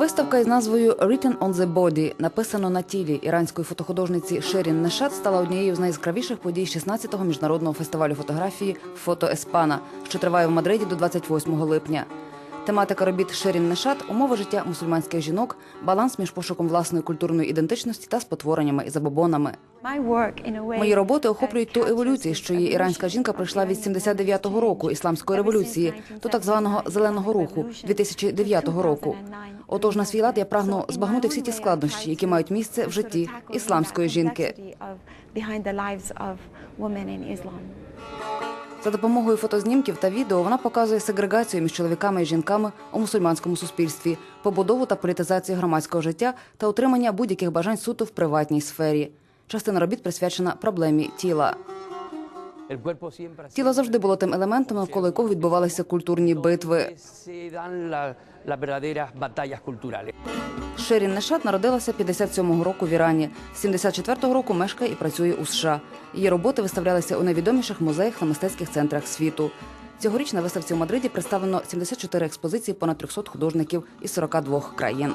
Виставка із назвою «Written on the Body» написано на тілі іранської фотохудожниці Шерін Нешат стала однією з найяскравіших подій 16-го міжнародного фестивалю фотографії Фото Еспана, що триває в Мадриді до 28 липня. Тематика робіт Шерін Нешат умови життя мусульманських жінок, баланс між пошуком власної культурної ідентичності та спотвореннями і забобонами. Мої роботи охоплюють ту еволюцію, що її іранська жінка пройшла від 79-го року ісламської революції до так званого зеленого руху 2009 року. Отож, на свій лад я прагну збагнути всі ті складнощі, які мають місце в житті ісламської жінки. За допомогою фотознімків та відео вона показує сегрегацію між чоловіками і жінками у мусульманському суспільстві, побудову та політизацію громадського життя та утримання будь-яких бажань суто в приватній сфері. Частина робіт присвячена проблемі тіла. Тіло завжди було тим елементом, навколо якого відбувалися культурні битви. Шерін Нешат народилася 57-го року в Ірані. З 74-го року мешкає і працює у США. Її роботи виставлялися у найвідоміших музеях та мистецьких центрах світу. Цьогоріч на виставці у Мадриді представлено 74 експозиції понад 300 художників із 42 країн.